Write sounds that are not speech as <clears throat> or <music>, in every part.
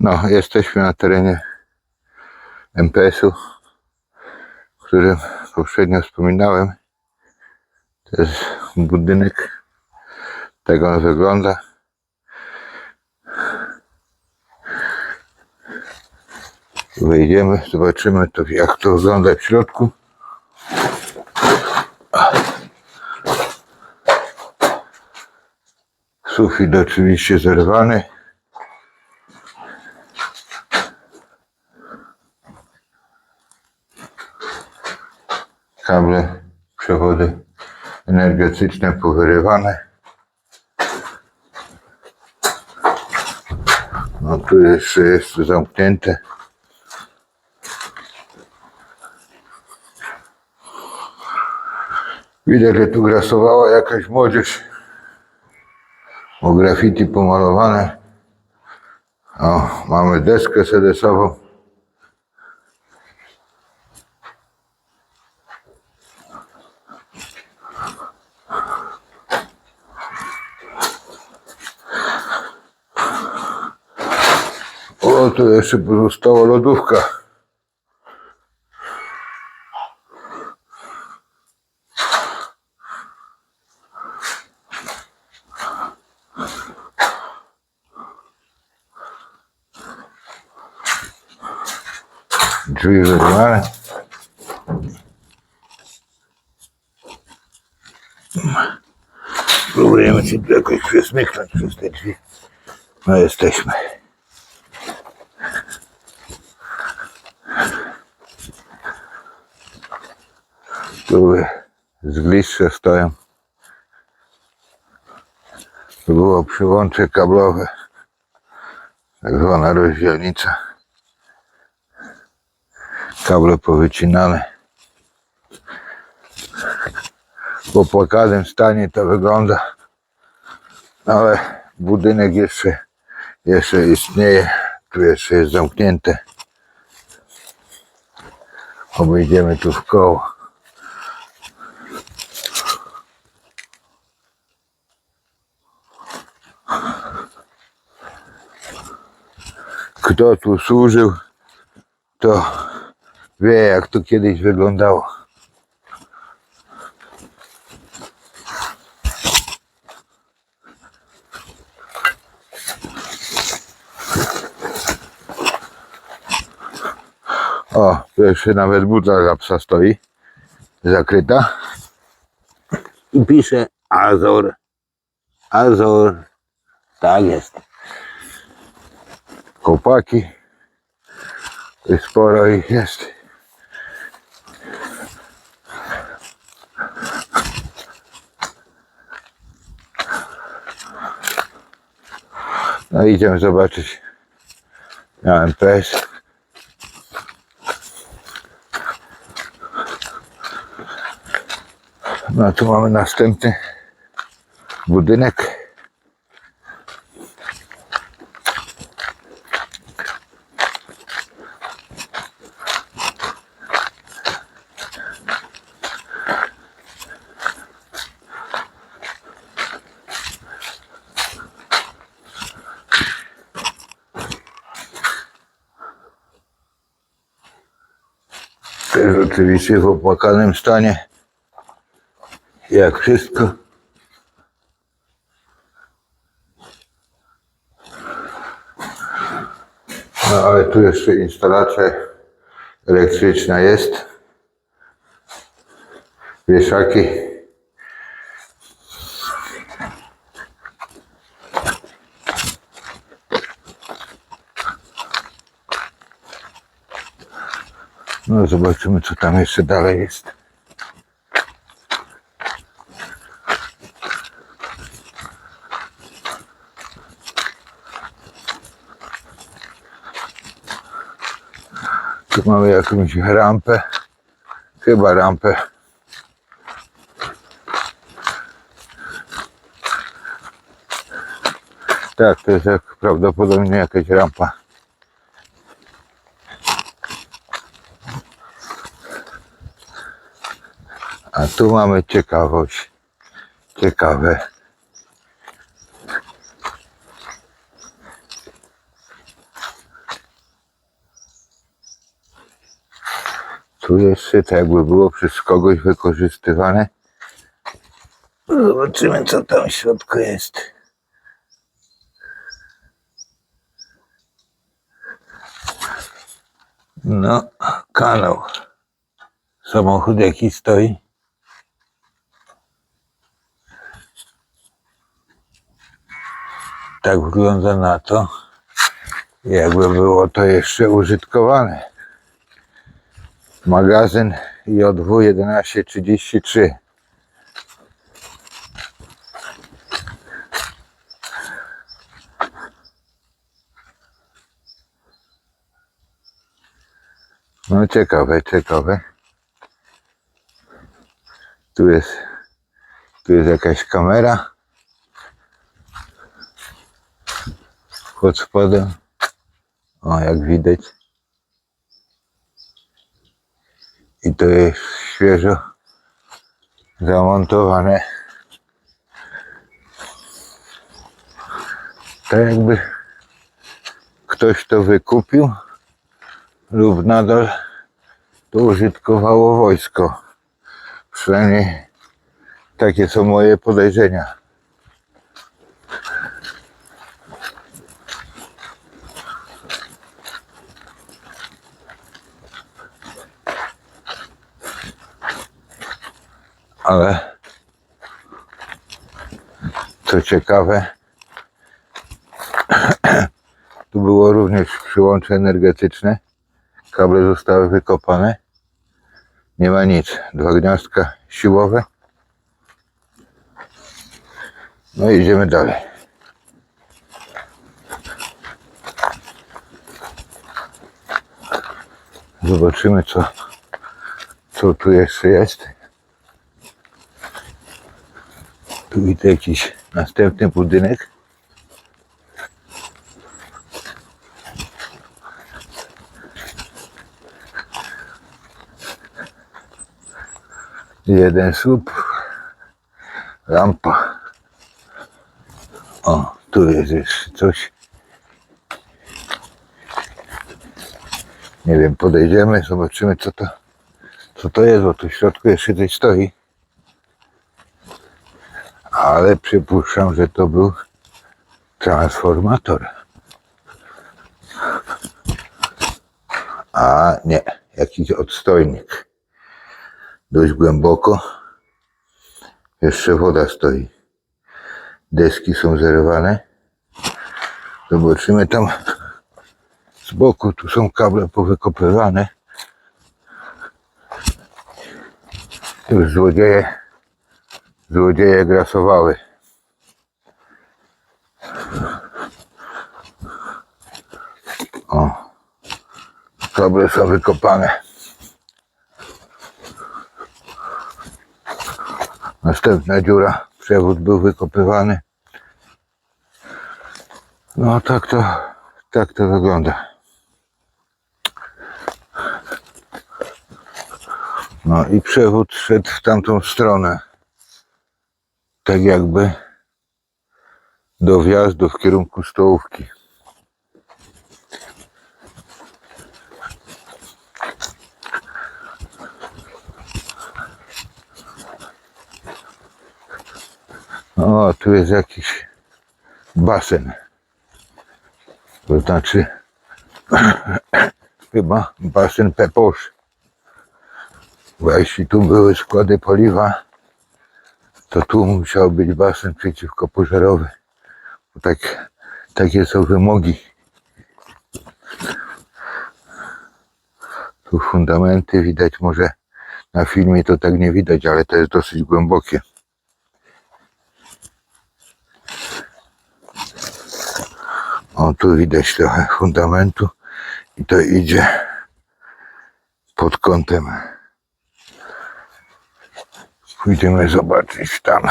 No, jesteśmy na terenie MPS-u, o którym poprzednio wspominałem. To jest budynek, tak on wygląda. Wejdziemy, zobaczymy to, jak to wygląda w środku. Sufit oczywiście zerwany. Kable, przewody energetyczne powyrywane. No tu jeszcze jest zamknięte. Widać, że tu grasowała jakaś młodzież. O graffiti pomalowane. O, mamy deskę sedesową. O, tu jeszcze pozostała lodówka. Drzwi wyrwane. Próbujemy się tu jakoś przesmyknąć przez te drzwi. No jesteśmy. Tu zgliszcze stoją. Tu było przyłącze kablowe. Tak zwana rozdzielnica. Kable powycinane. W opłakanym stanie to wygląda. Ale budynek jeszcze, jeszcze istnieje. Tu jeszcze jest zamknięte. Obejdziemy tu w koło. Kto tu służył, to wie jak to kiedyś wyglądało. O, tu jeszcze nawet butla za psa stoi, zakryta. I pisze Azor. Azor. Tak jest. Kopaki. I sporo ich jest. No idziemy zobaczyć na MPS. No tu mamy następny budynek. Też oczywiście w opłakanym stanie. Jak wszystko. No ale tu jeszcze instalacja elektryczna jest. Wieszaki. No zobaczymy co tam jeszcze dalej jest. Tu mamy jakąś rampę. Chyba rampę. Tak, to jest prawdopodobnie jakaś rampa. A tu mamy ciekawość. Ciekawe. Tu jeszcze tak jakby było przez kogoś wykorzystywane. Zobaczymy co tam w środku jest. No, kanał. Samochód jaki stoi. Tak wygląda na to, jakby było to jeszcze użytkowane. Magazyn JW 1133. No ciekawe, ciekawe. Tu jest, tu jest jakaś kamera. Pod spodem. O, jak widać. I to jest świeżo zamontowane. Tak jakby ktoś to wykupił lub nadal to użytkowało wojsko. Przynajmniej takie są moje podejrzenia. Ale co ciekawe, <clears throat> tu było również przyłącze energetyczne. Kable zostały wykopane. Nie ma nic. Dwa gniazdka siłowe. No i idziemy dalej. Zobaczymy co, co tu jeszcze jest. Tu widzę jakiś następny budynek. Jeden słup. Lampa. O, tu jest jeszcze coś. Nie wiem, podejdziemy, zobaczymy co to, co to jest, bo tu w środku jeszcze coś stoi. Ale przypuszczam, że to był transformator. A nie, jakiś odstojnik. Dość głęboko. Jeszcze woda stoi. Deski są zerwane. Zobaczymy tam z boku. Tu są kable powykopywane. Już złodzieje, złodzieje grasowały. O, kable są wykopane. Następna dziura, przewód był wykopywany. No tak to, tak to wygląda. No i przewód szedł w tamtą stronę. Tak jakby do wjazdu w kierunku stołówki. O, tu jest jakiś basen. To znaczy <clears throat> chyba basen Peposz. Bo jeśli tu były składy paliwa, to tu musiał być basen przeciwkopożarowy. Bo tak, takie są wymogi. Tu fundamenty widać może na filmie to tak nie widać, ale to jest dosyć głębokie. O, tu widać trochę fundamentu i to idzie pod kątem. Pójdziemy zobaczyć tam.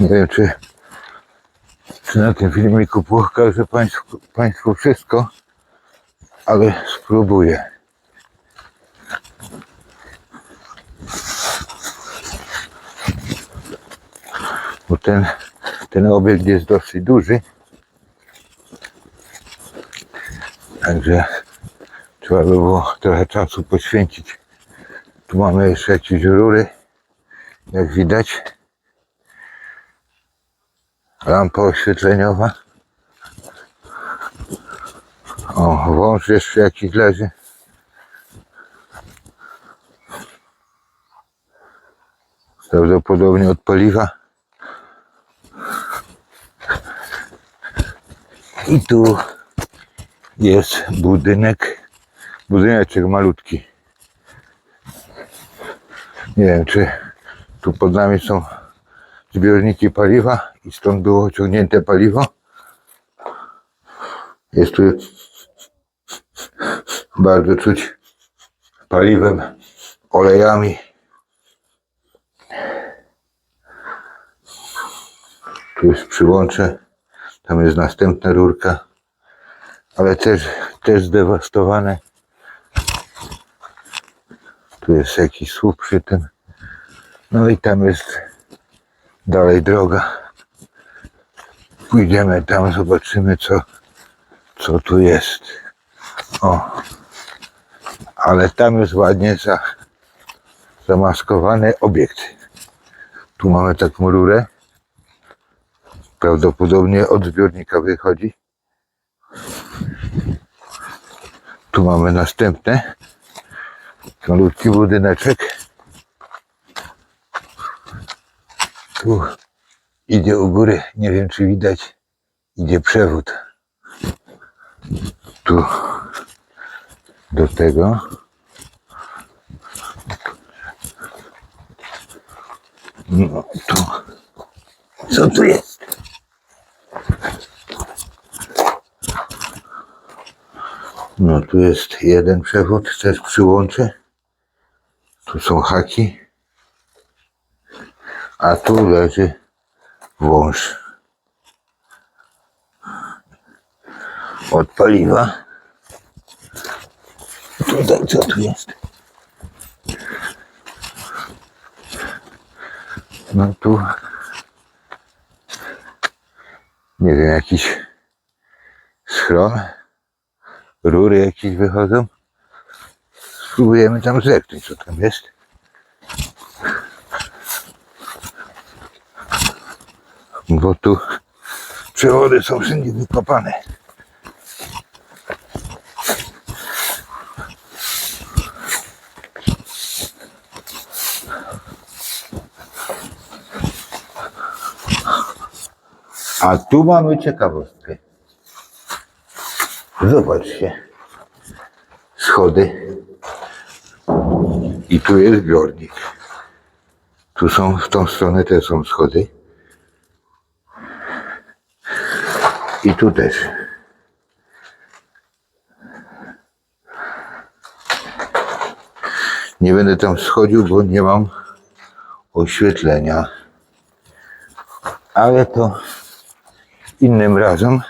Nie wiem, czy czy na tym filmiku pokażę Państwu, Państwu wszystko, ale spróbuję. Ten, ten obiekt jest dosyć duży. Także trzeba by było trochę czasu poświęcić. Tu mamy jeszcze jakieś rury, jak widać. Lampa oświetleniowa. O, wąż jeszcze jakiś leży. Prawdopodobnie od paliwa. I tu jest budynek. Budyneczek malutki. Nie wiem, czy tu pod nami są zbiorniki paliwa i stąd było ciągnięte paliwo. Jest tu bardzo czuć paliwem, olejami. Tu jest przyłącze, tam jest następna rurka, ale też, też zdewastowane. Tu jest jakiś słup przy tym. No i tam jest dalej droga. Pójdziemy tam, zobaczymy co, co tu jest. O, ale tam jest ładnie za, zamaskowany obiekt. Tu mamy taką rurę. Prawdopodobnie od zbiornika wychodzi. Tu mamy następne. Malutki budyneczek. Tu idzie u góry, nie wiem czy widać, idzie przewód. Tu do tego. No tu. Co tu jest? No tu jest jeden przewód, też przyłącze. Tu są haki. A tu leży wąż. Od paliwa. Tutaj co tu jest? No tu nie wiem, jakiś schron. Rury jakieś wychodzą. Spróbujemy tam zerknąć, co tam jest. Bo tu przewody są wszędzie wykopane. A tu mamy ciekawostkę. Zobaczcie. Schody. I tu jest zbiornik. Tu są, w tą stronę też są schody. I tu też. Nie będę tam schodził, bo nie mam oświetlenia. Ale to innym razem.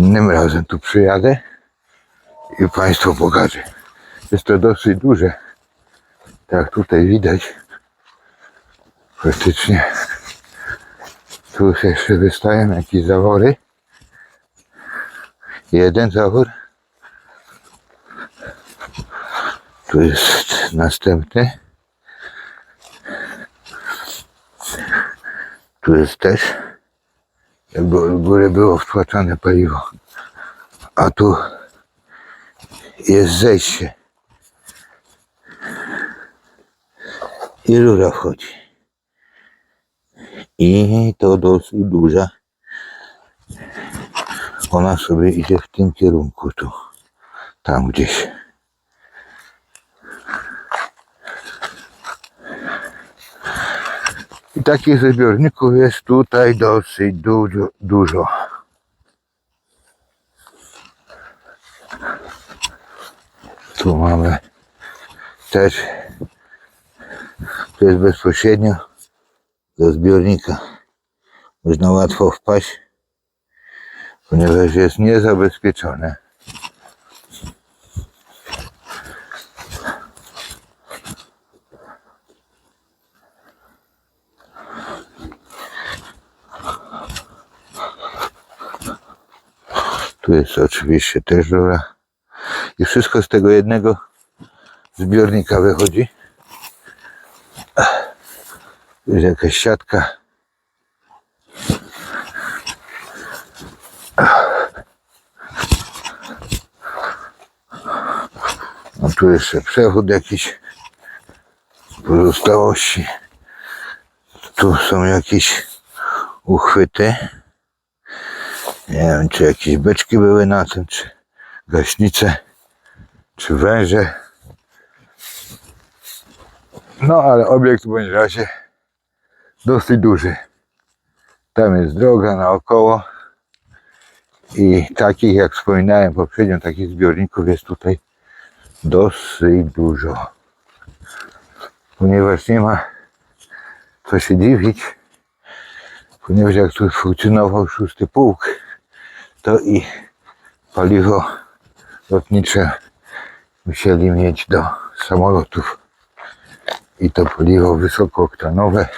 Innym razem tu przyjadę i Państwu pokażę. Jest to dosyć duże. Tak tutaj widać. Praktycznie tu jeszcze wystają jakieś zawory. Jeden zawór. Tu jest następny. Tu jest też. Jakby góry było wtłaczane paliwo. A tu jest zejście. I rura wchodzi. I to dosyć duża. Ona sobie idzie w tym kierunku tu. Tam gdzieś. I takich zbiorników jest tutaj dosyć dużo. dużo. Tu mamy też, to jest bezpośrednio do zbiornika. Można łatwo wpaść, ponieważ jest niezabezpieczone. Tu jest oczywiście też rura. I wszystko z tego jednego zbiornika wychodzi. Tu jest jakaś siatka. No tu jeszcze przechód jakiś pozostałości. Tu są jakieś uchwyty. Nie wiem, czy jakieś beczki były na tym, czy gaśnice, czy węże. No ale obiekt w bądź razie dosyć duży. Tam jest droga naokoło i takich, jak wspominałem poprzednio, takich zbiorników jest tutaj dosyć dużo. Ponieważ nie ma co się dziwić, ponieważ jak tu funkcjonował szósty pułk, to i paliwo lotnicze musieli mieć do samolotów. I to paliwo wysokooktanowe,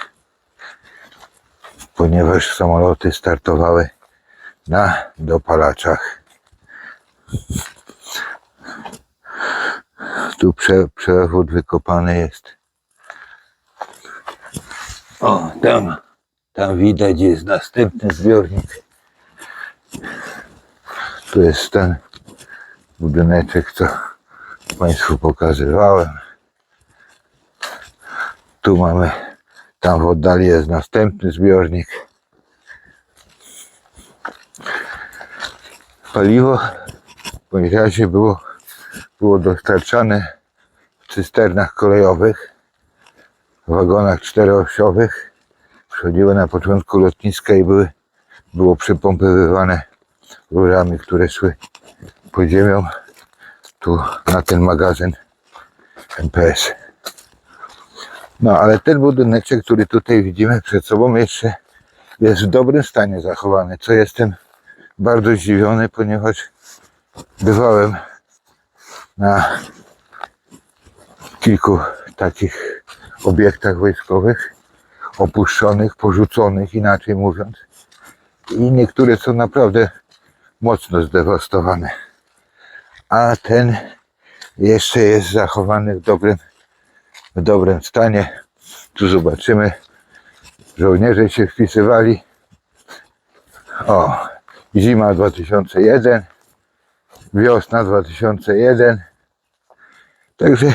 ponieważ samoloty startowały na dopalaczach. Tu prze, przewód wykopany jest. O, tam, tam widać jest następny zbiornik. Tu jest ten budyneczek, co Państwu pokazywałem. Tu mamy, tam w oddali jest następny zbiornik. Paliwo w razie było, było dostarczane w cysternach kolejowych, w wagonach czteroosiowych. Przychodziły na początku lotniska i były, było przypompywywane rurami, które szły pod ziemią tu na ten magazyn MPS. No ale ten budyneczek, który tutaj widzimy przed sobą jeszcze jest w dobrym stanie zachowany, co jestem bardzo zdziwiony, ponieważ bywałem na kilku takich obiektach wojskowych opuszczonych, porzuconych, inaczej mówiąc. I niektóre są naprawdę mocno zdewastowane. A ten jeszcze jest zachowany w dobrym, w dobrym stanie. Tu zobaczymy. Żołnierze się wpisywali. O, zima 2001, wiosna 2001. Także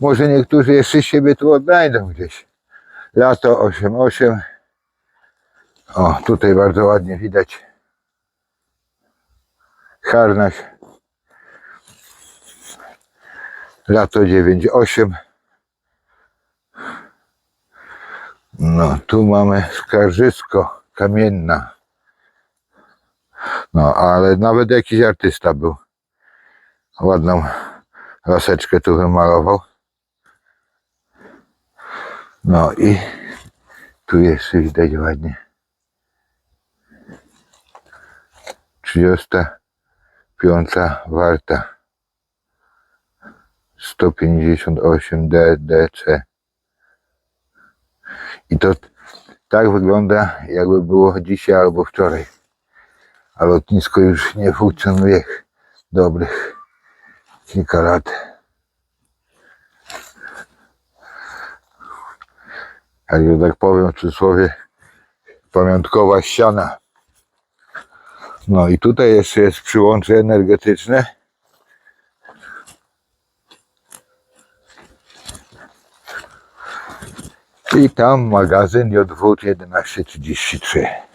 może niektórzy jeszcze siebie tu odnajdą gdzieś. Lato 88. O, tutaj bardzo ładnie widać Harnaś. Lato 98. No, tu mamy skarżysko kamienna. No, ale nawet jakiś artysta był. Ładną laseczkę tu wymalował. No i tu jeszcze widać ładnie. 35 warta. 158 DDC. I to tak wygląda, jakby było dzisiaj albo wczoraj. A lotnisko już nie funkcjonuje dobrych kilka lat. Jak tak powiem w cudzysłowie, pamiątkowa ściana. No i tutaj jeszcze jest przyłącze energetyczne. I tam magazyn J2 1133.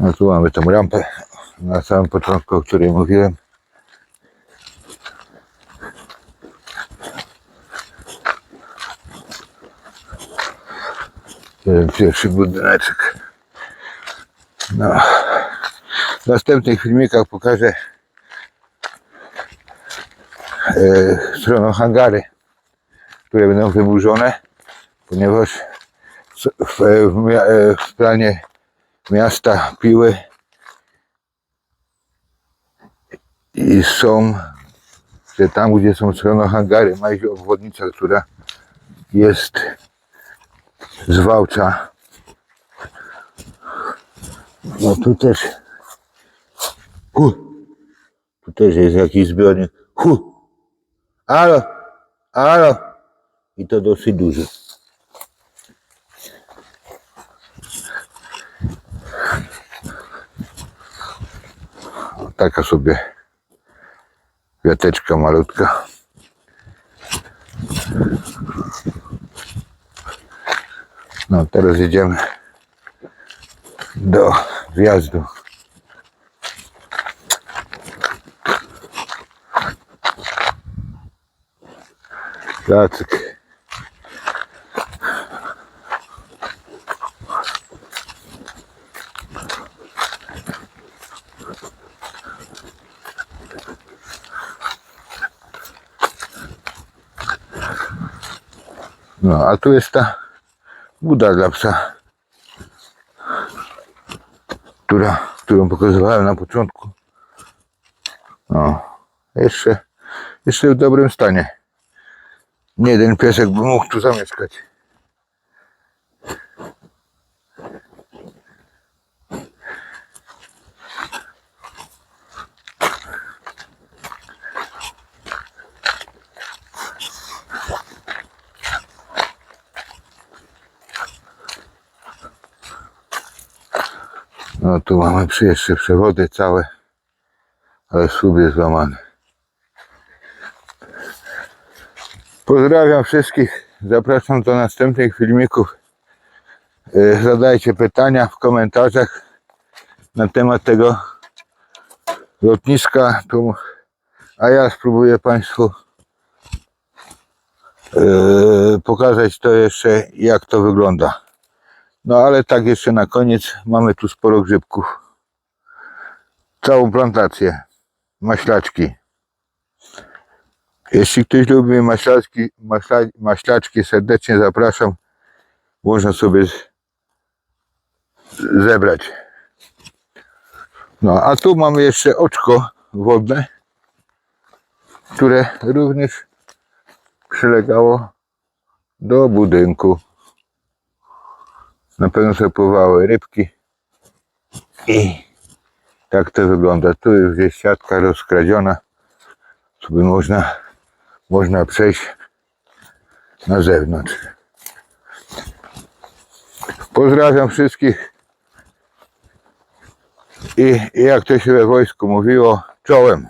No tu mamy tą rampę na samym początku, o której mówiłem. Pierwszy budyneczek. No. W następnych filmikach pokażę e, stroną hangary, które będą wyburzone, ponieważ w, w, w planie miasta Piły i są, że tam gdzie są schronohangary, ma iść obwodnica, która jest z Wałcza. No tu też hu, tu też jest jakiś zbiornik. Hu, alo, alo i to dosyć duży. Taka sobie wiateczka malutka. No teraz jedziemy do wjazdu. Jacek. No, a tu jest ta buda dla psa, która, którą pokazywałem na początku. No, jeszcze, jeszcze w dobrym stanie. Nie jeden piesek by mógł tu zamieszkać. No tu mamy jeszcze przewody całe, ale słup jest złamany. Pozdrawiam wszystkich. Zapraszam do następnych filmików. E, Zadajcie pytania w komentarzach na temat tego lotniska. A ja spróbuję Państwu e, pokazać to jeszcze, jak to wygląda. No ale tak jeszcze na koniec mamy tu sporo grzybków. Całą plantację. Maślaczki. Jeśli ktoś lubi maślaczki, maśla, maślaczki serdecznie zapraszam. Można sobie zebrać. No a tu mamy jeszcze oczko wodne, które również przylegało do budynku. Na pewno sobie pływały rybki. I tak to wygląda. Tu już jest siatka rozkradziona. By można, można przejść na zewnątrz. Pozdrawiam wszystkich. I, I jak to się we wojsku mówiło, czołem.